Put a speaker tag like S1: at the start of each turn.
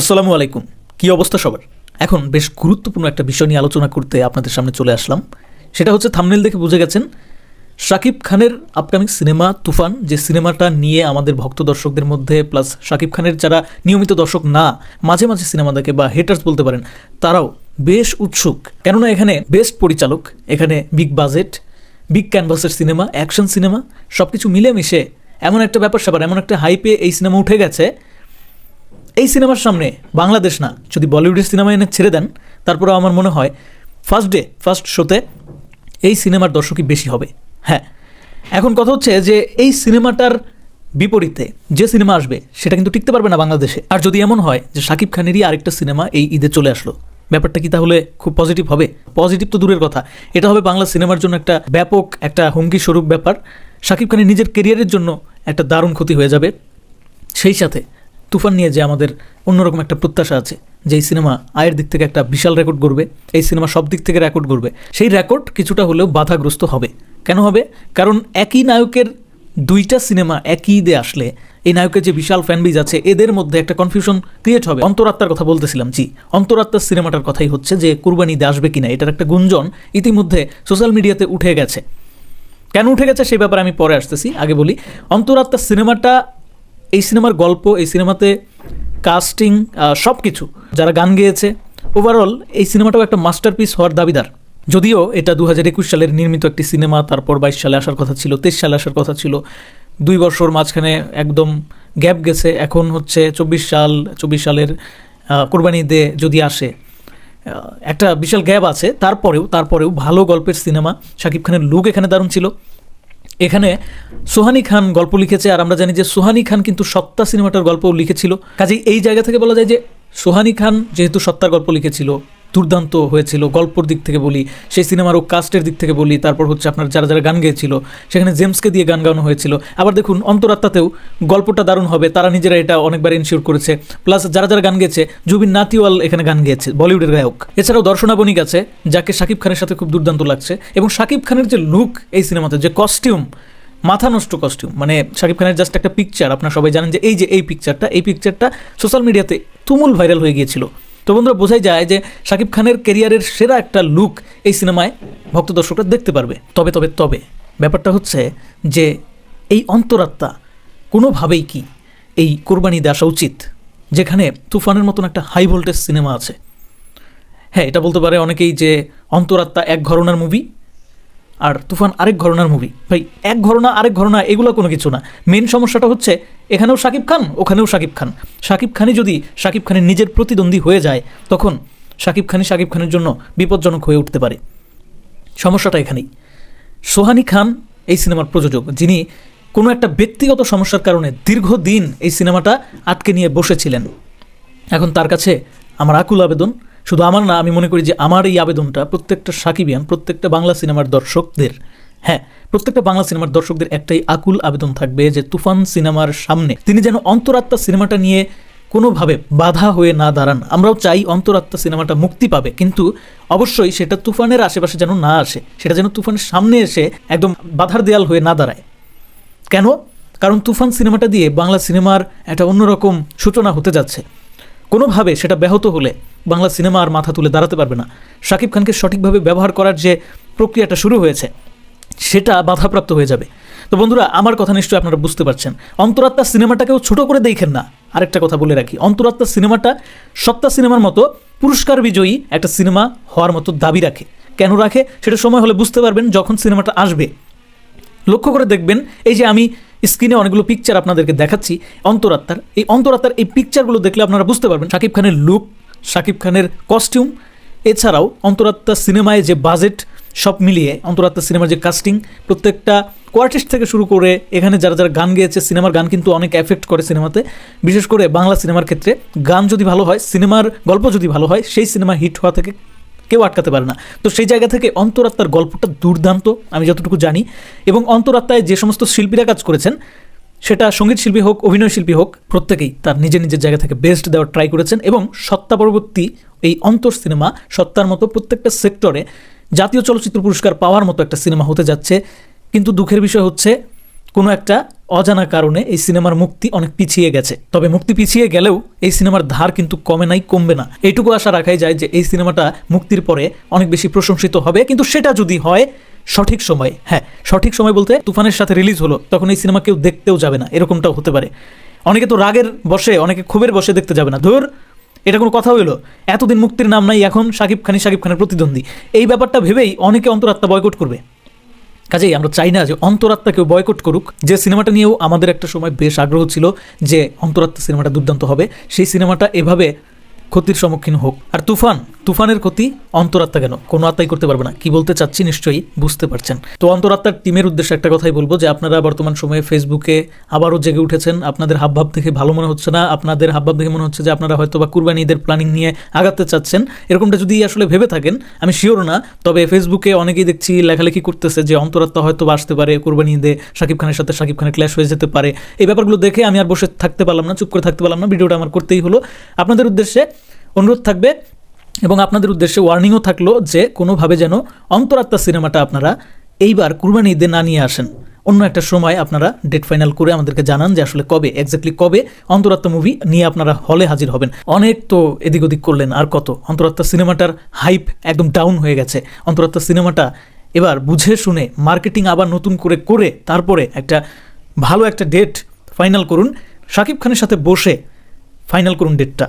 S1: আসসালামু আলাইকুম। কি অবস্থা সবার? এখন বেশ গুরুত্বপূর্ণ একটা বিষয় নিয়ে আলোচনা করতে আপনাদের সামনে চলে আসলাম। সেটা হচ্ছে থামনেল দেখে বুঝে গেছেন, শাকিব খানের আপকামিং সিনেমা তুফান, যে সিনেমাটা নিয়ে আমাদের ভক্ত দর্শকদের মধ্যে প্লাস শাকিব খানের যারা নিয়মিত দর্শক না, মাঝে মাঝে সিনেমা দেখে বা হেটার্স বলতে পারেন, তারাও বেশ উৎসুক। কেননা এখানে বেস্ট পরিচালক, এখানে বিগ বাজেট বিগ ক্যানভাসের সিনেমা অ্যাকশন সিনেমা সব কিছু মিলেমিশে এমন একটা ব্যাপার স্যাপার এমন একটা হাইপে এই সিনেমা উঠে গেছে এই সিনেমার সামনে বাংলাদেশ না, যদি বলিউডের সিনেমা এনে ছেড়ে দেন, তারপরেও আমার মনে হয় ফার্স্ট ডে ফার্স্ট শোতে এই সিনেমার দর্শকই বেশি হবে। হ্যাঁ এখন কথা হচ্ছে যে এই সিনেমাটার বিপরীতে যে সিনেমা আসবে, সেটা কিন্তু টিকতে পারবে না বাংলাদেশে। আর যদি এমন হয় যে শাকিব খানেরই আরেকটা সিনেমা এই ঈদে চলে আসলো, ব্যাপারটা কি তাহলে খুব পজিটিভ হবে? পজিটিভ তো দূরের কথা। এটা হবে বাংলা সিনেমার জন্য একটা ব্যাপক, একটা হুমকি স্বরূপ ব্যাপার। শাকিব খানের নিজের কেরিয়ারের জন্য একটা দারুণ ক্ষতি হয়ে যাবে। সেই সাথে তুফান নিয়ে যে আমাদের অন্যরকম একটা প্রত্যাশা আছে, যে এই সিনেমা আয়ের দিক থেকে একটা বিশাল রেকর্ড করবে এই সিনেমা সব দিক থেকে রেকর্ড করবে সেই রেকর্ড কিছুটা হলেও বাধাগ্রস্ত হবে। কেন হবে? কারণ একই নায়কের দুইটা সিনেমা একই ঈদে আসলে, এই নায়কের যে বিশাল ফ্যানবেজ আছে, এদের মধ্যে একটা কনফিউশন ক্রিয়েট হবে। অন্তরাত্মার কথা বলতেছিলাম, জি, অন্তরাত্মার সিনেমাটার কথাই হচ্ছে যে কুরবানি ঈদে আসবে কিনা, এটার একটা গুঞ্জন ইতিমধ্যে সোশ্যাল মিডিয়াতে উঠে গেছে। কেন উঠে গেছে সেই ব্যাপারে আমি পরে আসতেছি, আগে বলি। অন্তরাত্মা সিনেমাটা এই সিনেমার গল্প, এই সিনেমাতে কাস্টিং সব কিছু যারা গান গেয়েছে ওভারঅল এই সিনেমাটাও একটা মাস্টারপিস হওয়ার দাবিদার। যদিও এটা দু হাজার একুশ সালের নির্মিত একটি সিনেমা, তারপর বাইশ সালে আসার কথা ছিল, তেইশ সালে আসার কথা ছিল, দুই বছর মাঝখানে একদম গ্যাপ গেছে। এখন হচ্ছে চব্বিশ সাল, চব্বিশ সালের কোরবানি ঈদে যদি আসে একটা বিশাল গ্যাপ আছে। তারপরেও তারপরেও ভালো গল্পের সিনেমা, শাকিব খানের লুক এখানে দারুণ ছিল। এখানে সোহানি খান গল্প লিখেছে, আর আমরা জানি যে সোহানি খান কিন্তু সত্তা সিনেমাটার গল্প লিখেছিল। কাজেই এই জায়গা থেকে বলা যায় যে সোহানি খান যেহেতু সত্তার গল্প লিখেছিল দুর্দান্ত হয়েছিল, গল্পর দিক থেকে বলি, সেই সিনেমারও কাস্টের দিক থেকে বলি, তারপর হচ্ছে আপনার যারা যারা গান গেয়েছিল, সেখানে জেমসকে দিয়ে গান গাওয়ানো হয়েছিল। আবার দেখুন, অন্তরাত্মাতেও গল্পটা দারুণ হবে, তারা নিজেরা এটা অনেকবার ইনশিওর করেছে। প্লাস যারা যারা গান গেয়েছে, জুবিন নাতিওয়াল এখানে গান গেয়েছে, বলিউডের গায়ক। এছাড়াও দর্শনা বণিক আছে, যাকে শাকিব খানের সাথে খুব দুর্দান্ত লাগছে। এবং শাকিব খানের যে লুক এই সিনেমাতে, যে কস্টিউম মাথা নষ্ট কস্টিউম মানে শাকিব খানের জাস্ট একটা পিকচার আপনারা সবাই জানেন যে এই যে এই পিকচারটা এই পিকচারটা সোশ্যাল মিডিয়াতে তুমুল ভাইরাল হয়ে গিয়েছিল। তো বন্ধুরা বোঝাই যায় যে শাকিব খানের কেরিয়ারের সেরা একটা লুক এই সিনেমায় ভক্ত দর্শকরা দেখতে পারবে। তবে তবে তবে ব্যাপারটা হচ্ছে যে এই অন্তরাত্মা কোনোভাবেই কি এই কোরবানি দেওয়া উচিত, যেখানে তুফানের মতন একটা হাই ভোল্টেজ সিনেমা আছে। হ্যাঁ এটা বলতে পারে অনেকেই যে অন্তরাত্মা এক ঘরনার মুভি আর তুফান আরেক ঘরনার মুভি ভাই, এক ঘরনা, আরেক ঘরনা, এগুলো কোনো কিছু না। মেন সমস্যাটা হচ্ছে, এখানেও শাকিব খান, ওখানেও শাকিব খান। শাকিব খানই যদি শাকিব খানের নিজের প্রতিদ্বন্দ্বী হয়ে যায়, তখন শাকিব খানই শাকিব খানের জন্য বিপজ্জনক হয়ে উঠতে পারে। সমস্যাটা এখানেই। সোহানি খান এই সিনেমার প্রযোজক, যিনি কোনো একটা ব্যক্তিগত সমস্যার কারণে দীর্ঘদিন এই সিনেমাটা আটকে নিয়ে বসেছিলেন। এখন তার কাছে আমার আকুল আবেদন শুধু আমার না, আমি মনে করি যে আমার এই আবেদনটা প্রত্যেকটা সাকিবিয়ান, প্রত্যেকটা বাংলা সিনেমার দর্শকদের হ্যাঁ প্রত্যেকটা বাংলা সিনেমার দর্শকদের একটাই আকুল আবেদন থাকবে যে তুফান সিনেমার সামনে তিনি যেন অন্তরাত্মা সিনেমাটা নিয়ে কোনোভাবে বাধা হয়ে না দাঁড়ান। আমরাও চাই অন্তরাত্মা সিনেমাটা মুক্তি পাবে, কিন্তু অবশ্যই সেটা তুফানের আশেপাশে যেন না আসে, সেটা যেন তুফানের সামনে এসে একদম বাধার দেয়াল হয়ে না দাঁড়ায়। কেন? কারণ তুফান সিনেমাটা দিয়ে বাংলা সিনেমার একটা অন্যরকম সূচনা হতে যাচ্ছে। কোনোভাবে সেটা ব্যাহত হলে বাংলা সিনেমা আর মাথা তুলে দাঁড়াতে পারবে না। শাকিব খানকে সঠিকভাবে ব্যবহার করার যে প্রক্রিয়াটা শুরু হয়েছে, সেটা বাধাপ্রাপ্ত হয়ে যাবে। তো বন্ধুরা, আমার কথা নিশ্চয়ই আপনারা বুঝতে পারছেন। অন্তরাত্মা সিনেমাটাকেও ছোট করে দেখেন না। আরেকটা কথা বলে রাখি, অন্তরাত্মা সিনেমাটা সত্তা সিনেমার মতো পুরস্কার বিজয়ী একটা সিনেমা হওয়ার মতো দাবি রাখে। কেন রাখে? সেটা সময় হলে বুঝতে পারবেন যখন সিনেমাটা আসবে। লক্ষ্য করে দেখবেন, এই যে আমি স্ক্রিনে অনেকগুলো পিকচার আপনাদেরকে দেখাচ্ছি, অন্তরাত্মার। এই অন্তরাত্মার এই পিকচারগুলো দেখলে আপনারা বুঝতে পারবেন, শাকিব খানের লুক শাকিব খানের কস্টিউম এছাড়াও অন্তরাত্মা সিনেমায় যে বাজেট সব মিলিয়ে অন্তরাত্মা সিনেমার যে কাস্টিং প্রত্যেকটা কোয়ার্টিস্ট থেকে শুরু করে এখানে যারা যারা গান গেয়েছে, সিনেমার গান কিন্তু অনেক এফেক্ট করে সিনেমাতে। বিশেষ করে বাংলা সিনেমার ক্ষেত্রে গান যদি ভালো হয়, সিনেমার গল্প যদি ভালো হয়, সেই সিনেমা হিট হওয়া থেকে কেউ আটকাতে পারে না। তো সেই জায়গা থেকে অন্তরাত্মার গল্পটা দুর্দান্ত, আমি যতটুকু জানি। এবং অন্তরাত্মায় যে সমস্ত শিল্পীরা কাজ করেছেন সেটা সংগীত শিল্পী হোক, অভিনয় শিল্পী হোক, প্রত্যেকেই তার নিজের নিজের জায়গা থেকে বেস্ট দেওয়ার ট্রাই করেছেন এবং সত্তা পরবর্তী এই অন্তর সিনেমা, সত্তার মতো প্রত্যেকটা সেক্টরে জাতীয় চলচ্চিত্র পুরস্কার পাওয়ার মতো একটা সিনেমা হতে যাচ্ছে। কিন্তু দুঃখের বিষয় হচ্ছে, কোনো একটা অজানা কারণে এই সিনেমার মুক্তি অনেক পিছিয়ে গেছে। তবে মুক্তি পিছিয়ে গেলেও এই সিনেমার ধার কিন্তু কমে নাই, কমবে না। এইটুকু আশা রাখাই যায় যে এই সিনেমাটা মুক্তির পরে অনেক বেশি প্রশংসিত হবে। কিন্তু সেটা যদি হয় সঠিক সময় হ্যাঁ সঠিক সময় বলতে তুফানের সাথে রিলিজ হলো, তখন এই সিনেমা কেউ দেখতেও যাবে না, এরকমটাও হতে পারে। অনেকে তো রাগের বসে, অনেকে ক্ষোভের বসে দেখতে যাবে না। ধর, এটা কোনো কথা হইল? এতদিন মুক্তির নাম নাই, এখন শাকিব খানি শাকিব খানের প্রতিদ্বন্দ্বী। এই ব্যাপারটা ভেবেই অনেকে অন্তরাত্মা বয়কট করবে। কাজেই আমরা চাই না যে অন্তরাত্মা কেউ বয়কট করুক। যে সিনেমাটা নিয়েও আমাদের একটা সময় বেশ আগ্রহ ছিল যে অন্তরাত্মা সিনেমাটা দুর্দান্ত হবে। সেই সিনেমাটা এভাবে ক্ষতির সম্মুখীন হোক। আর তুফান, তুফানের ক্ষতি অন্তরাত্মা কেন? কোনো আত্মাই করতে পারবে না। কি বলতে চাচ্ছি নিশ্চয়ই বুঝতে পারছেন। তো অন্তরাত্মার টিমের উদ্দেশ্যে একটা কথাই বলব যে, আপনারা বর্তমান সময়ে ফেসবুকে আবারও জেগে উঠেছেন। আপনাদের হাবভাব দেখে ভালো মনে হচ্ছে না। আপনাদের হাবভাব দেখে মনে হচ্ছে যে, আপনারা হয়তো বা কুরবানি ঈদের প্ল্যানিং নিয়ে আগাতে চাচ্ছেন। এরকমটা যদি আসলে ভেবে থাকেন, আমি শিওর না। তবে ফেসবুকে অনেকেই দেখছি লেখালেখি করতেছে যে, অন্তরাত্মা হয়তো বা আসতে পারে কুরবানি ঈদে। শাকিব খানের সাথে শাকিব খানের ক্ল্যাশ হয়ে যেতে পারে। এই ব্যাপারগুলো দেখে আমি আর বসে থাকতে পারলাম না, চুপ করে থাকতে পারলাম না। ভিডিওটা আমার করতেই হলো। আপনাদের উদ্দেশ্যে অনুরোধ থাকবে এবং আপনাদের উদ্দেশ্যে ওয়ার্নিংও থাকল যে কোনোভাবে যেন অন্তরাত্মা সিনেমাটা আপনারা এইবার কুরবানি ঈদে না নিয়ে আসেন। অন্য একটা সময় আপনারা ডেট ফাইনাল করে আমাদেরকে জানান যে আসলে কবে এক্স্যাক্টলি কবে অন্তরাত্মা মুভি নিয়ে আপনারা হলে হাজির হবেন। অনেক তো এদিক ওদিক করলেন, আর কত? অন্তরাত্মা সিনেমাটার হাইপ একদম ডাউন হয়ে গেছে। অন্তরাত্মা সিনেমাটা এবার বুঝে শুনে মার্কেটিং আবার নতুন করে করে তারপরে একটা ভালো একটা ডেট ফাইনাল করুন। শাকিব খানের সাথে বসে ফাইনাল করুন ডেটটা